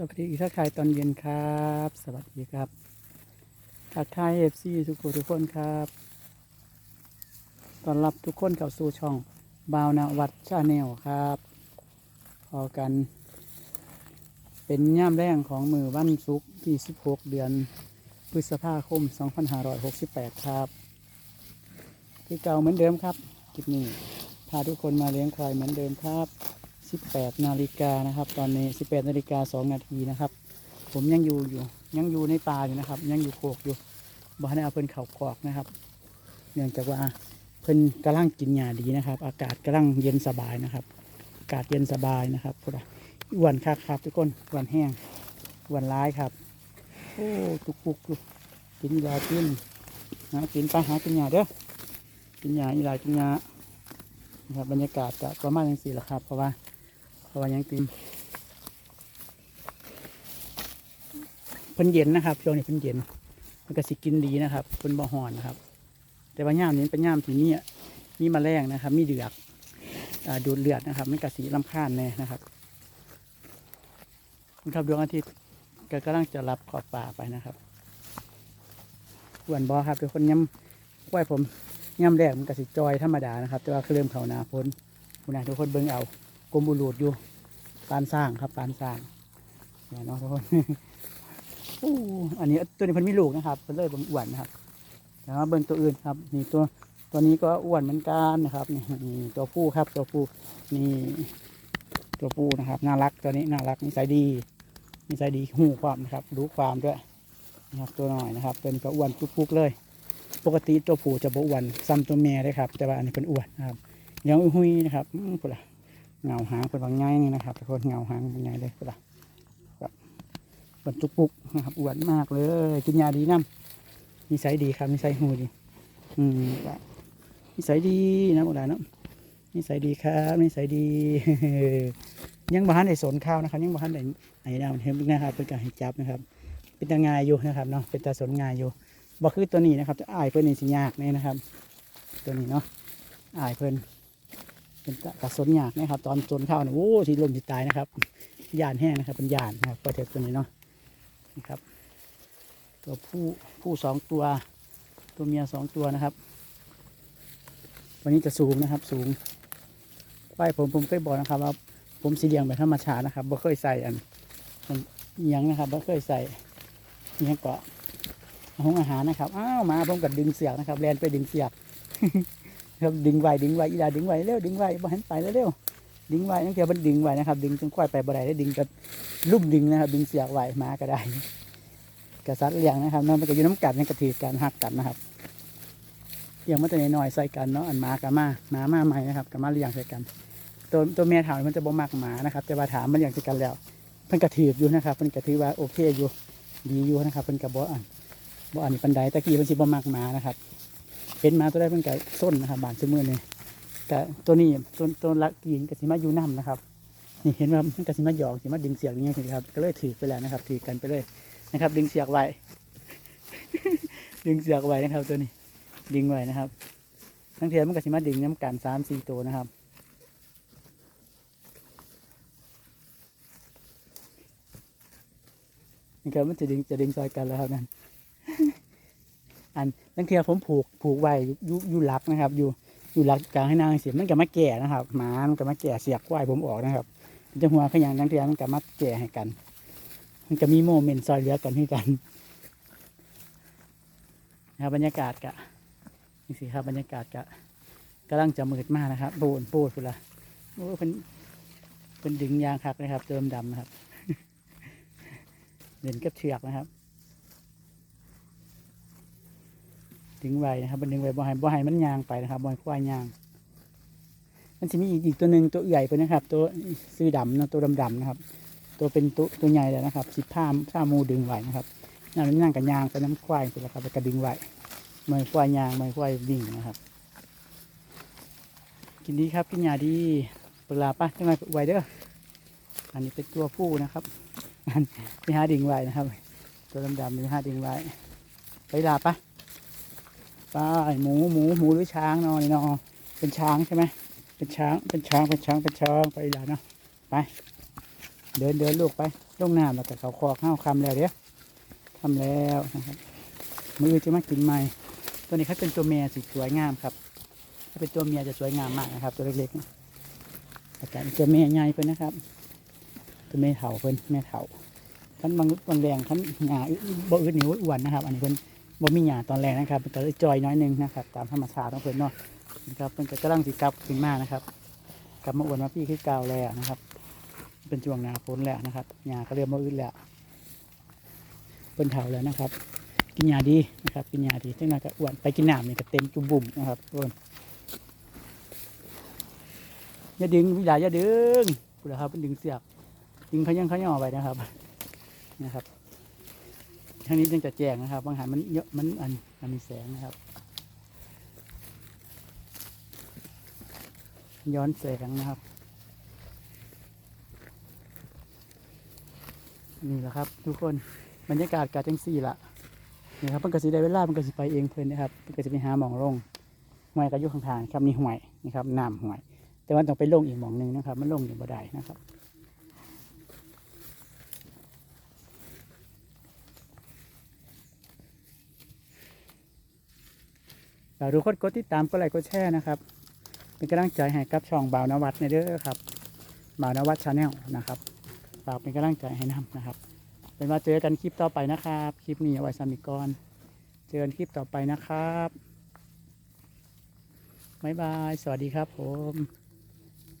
สวัสดีอีกทักทายตอนเย็นครับ สวัสดีครับทักทายเอฟซีทุกคนทุกคนครับต้อนรับทุกคนเข้าสู่ช่องบาวนาวัดชาแนลครับพอกัน เป็นย่ามแรงของมือวันศุกร์ที่ 16 เดือนพฤษภาคม 2568 ครับที่เก่าเหมือนเดิมครับคลิปนี้พาทุกคนมาเลี้ยงควายเหมือนเดิมครับ 18นาฬิกานะครับ ตอนนี้ 18นาฬิกา2นาทีนะครับ ผมยังอยู่อยู่ ยังอยู่ในป่าอยู่นะครับ ยังอยู่โคกอยู่บ้านเอาเพิ่นเขากอกนะครับ เนื่องจากว่าเพิ่นกำลังกินหญ้าดีนะครับ อากาศกำลังเย็นสบายนะครับ อากาศเย็นสบายนะครับพุทธอ้วนคักครับทุกคนอ้วนแห้งอ้วนร้ายครับ โอ้ตุกปุกกกินยากินหากินไปหากินหญ้าเด้อกินหญ้าอีหลายกินหญ้านะครับบรรยากาศก็ประมาณอย่างสี่แหละครับ เพราะว่า เพราะว่ายังตีมเพิ่นเย็นนะครับช่วงนี้เพิ่นเย็น มันก็สิกินดีนะครับเพิ่นบ่หอนนะครับ แต่ว่าย่ามนี้เป็นย่ามที่มีมีแมลงนะครับ มีเดือกดูดเลือดนะครับมันก็สีลำคาญแน่นะครับนี่ครับดวงอาทิตย์ก็กำลังจะรับขอบป่าไปนะครับอ้วนบอครับเป็นคนย้ำไหวผมย่ำแรกมันก็สิจอยธรรมดานะครับ แต่ว่าเคริ่มเขานาพ้นคุณนะทุกคนเบิ่งเอา กลมบุรูดอยู่ปานสร้างครับปานสร้างเนี่ยเนาะทุกคนอู้อันนี้ตัวนี้เพิ่นมีลูกนะครับเพิ่นเลยเบิ่งอ้วนนะครับแล้วมาเบิ่งตัวอื่นครับนี่ตัวตัวนี้ก็อ้วนเหมือนกันนะครับนี่ตัวผู้ครับตัวผู้นี่ตัวผู้นะครับน่ารักตัวนี้น่ารักนิสัยดีนิสัยดีหูความนะครับ รู้ความด้วยนะครับตัวหน่อยนะครับตัวนี้ก็อ้วนปุ๊กๆเลย ปกติตัวผู้จะบอ้วนซ้ำตัวแม่เลยครับ แต่ว่าอันนี้เป็นอ้วนนะครับเลี้ยงอุ้ยนะครับอืมพุ่นล่ะ เงาหางเป็นบางไงนี่นะครับทุกคนเงาหางเป็นไงเลยพุ่นล่ะอ้วนจุกปุกนะครับอ้วนมากเลยกินยาดีน้ำนิสัยดีครับนิสัยหูดีอืมก็นิสัยดีนะโบราเนาะนิสัยดีครับนิสัยดี ยังบ้านในสนข้าวนะครับ ยังบ้านในไหนนะเห็นนะครับเป็นการให้จับนะครับ เป็นตางายอยู่นะครับเนาะเป็นตาสนงายอยู่บ่คือตัวนี้นะครับจะอายเพื่อนนี่สิยากแน่นะครับ ตัวนี้เนาะอายเพื่อน เป็นตากระสนยากนะครับ ตอนสนเข้าเนี่ยโอ้ที่ลมที่ตายนะครับยานแห้งนะครับเป็นยานนะครับก็เทตัวนี้เนาะนี่ครับ ตัวผู้ผู้สองตัว ตัวเมียสองตัวนะครับ วันนี้จะสูงนะครับ สูงป้ายผมผมเคยบอกนะครับว่าผมสีเลียงแบบธรรมชาตินะครับบ่เคยใส่อันอันยังนะครับบ่เคยใส่ยังเกาะห้องอาหารนะครับอ้าวมาผมกับดึงเสียกนะครับแลนไปดึงเสียก ครับดึงไว้ดึงไว้อีดาดึงไว้เร็วดึงไว้บ่หันไปเร็วดึงไว้นั่นคือมันดึงไว้นะครับ ดึงจนควายไปบ่ได้ได้ดึงกับลุ่มดึงนะครับดึงเสียกไว้มาก็ได้กษัตริย์เลี้ยงนะครับเนาะมันก็อยู่น้ำกัดในกระถือการหักกันนะครับเลี้ยงมาแต่น้อยใส่กันเนาะอันหมากะมาหมามาใหม่นะครับกับมาเลี้ยงใส่กันตัวตัวเมียถามมันจะบ่มักหมานะครับ แต่ว่าถามมันเลี้ยงใส่กันแล้วเพิ่นกระถืออยู่นะครับเพิ่นกระถือว่าโอเคอยู่ดีอยู่นะครับเพิ่นกระบ่อันบ่อันปันไดตะกี้เพิ่นสิบ่มักหมานะครับ เป็นมาตัวได้เพิ่นก็ส้นนะครับบานซื้อมือนี่แต่ตัวนี้ตัวตัวละกินก็สิมาอยู่น้ำนะครับนี่เห็นว่ามันก็สิมาหยอกสิมาดึงเสียงอย่างเงี้ยครับก็เลยถือไปแล้วนะครับถือกันไปเลยนะครับ ดึงเสียกไว้ ดึงเสียกไว้นะครับ ตัวนี้ ดึงไว้นะครับทั้งเทียนมันก็สิมาดึงน้ำกันสามสี่ตัวนะครับนี่ครับมันจะดึงจะดึงซอยกันแล้วครับนั่น อันทั้งเทียผมผูกผูกไว้อยู่อยู่หลักนะครับ อยู่อยู่หลักกลางให้นางเสียมันก็มาแก่นะครับหมามันก็มาแก่เสียกไว้ผมออกนะครับมันจะหัวขยันทั้งเทียมันก็มาแก่ให้กัน มันจะมีโมเมนต์ซอยเหลือกันให้กันนะครับบรรยากาศกะนี่สิครับบรรยากาศกะกำลังจะมืดมากนะครับโบนโปดพุ่นละโอ้เป็นเป็นดึงยางคักนะครับเติมดำนะครับเด่นกับเชือกนะครับ ดึงไว้นะครับมันดึงไว้บ่ให้บ่ให้มันยางไปนะครับบ่ให้ควายยาง มันจะมีอีกอีกตัวหนึ่งตัวใหญ่ไปนะครับ ตัวซื้อดำนะตัวดำๆนะครับ ตัวเป็นตัวตัวใหญ่เลยนะครับสิผ้าผ้ามูดึงไหวนะครับนั่นมันนั่งกับยางกับน้ำควายเสร็จแล้วครับแล้วก็ดึงไหวเมื่อควายยางเมื่อควายวิ่งนะครับ กินดีครับกินยาดีเวลาปะจังไรไวเด้ออันนี้เป็นตัวผู้นะครับอันไปหาดึงไหวนะครับ ตัวดำๆไปหาดึงไหวไปลาปะ ไปหมูหมูหมูหรือช้างเนอนี่เนอเป็นช้างใช่ไหมเป็นช้างเป็นช้างเป็นช้างเป็นช้างไปลาเนาะไป เดินเดินลูกไปลงน้ำแล้วก็เขาคอกห้าวคำแล้วเดี๋ยวคำแล้วนะครับมือจะมากินใหม่ตัวนี้เขาเป็นตัวเมียสีสวยงามครับ ถ้าเป็นตัวเมียจะสวยงามมากนะครับ ตัวเล็กๆอาจารย์ตัวเมียใหญ่เพิ่นนะครับ ตัวเมียเถาเพิ่นแม่เถาขันบางบางแรงขันหงาบ่อึดหนิวอ้วนนะครับ อันนี้เพิ่น บ่มีหงาตอนแรกนะครับมันก็เลยจอยน้อยนึงนะครับ ตามธรรมชาติของเพิ่นเนาะนะครับเพิ่นก็กำลังสิกลับขึ้นมานะครับ กลับมาอ้วนมาพี่คือเก่าแล้วนะครับ เป็นช่วงหนาฝนแล้วนะครับหญ้าก็เริ่มมาอึดแล้วเพิ่นเถาแล้วนะครับ กินยาดีนะครับ กินยาดีจังนั้นก็อ้วนไปกินน้ำนี่ก็เต็มจุ่มบุ่มนะครับทุกคนอย่าดึงวิลาอย่าดึงพูนะครับเป็นดึงเสือกดึงเขายังเขาย่อไปนะครับนะครับ ทางนี้ยังจะแจ้งนะครับ บางหันมันเยอะมันอันมันมีแสงนะครับ ย้อนแสงนะครับ นี่แหละครับ ทุกคนบรรยากาศกาจังสี่ละนี่ครับมันก็สิได้เวลามันก็สิไปเองเพิ่นนะครับมันก็จะไปหาหมองลงห่วยก็อยู่ข้างๆครับมีห่วยนี่ครับน้ำห่วย แต่ว่าต้องไปลงอีกหมองหนึ่งนะครับ มันลงอยู่บ่ได้นะครับ เราทุกคนกดติดตามกดไลค์กดแชร์นะครับ เป็นกำลังใจให้กับช่องบ่าวนวัดในเด้อครับบ่าวนวัดชาแนลนะครับฝากเป็นกำลังใจให้นำนะครับ เป็นว่าเจอกันคลิปต่อไปนะครับ คลิปนี้เอาไว้สามิกรเจอกันคลิปต่อไปนะครับบ๊ายบาย สวัสดีครับผม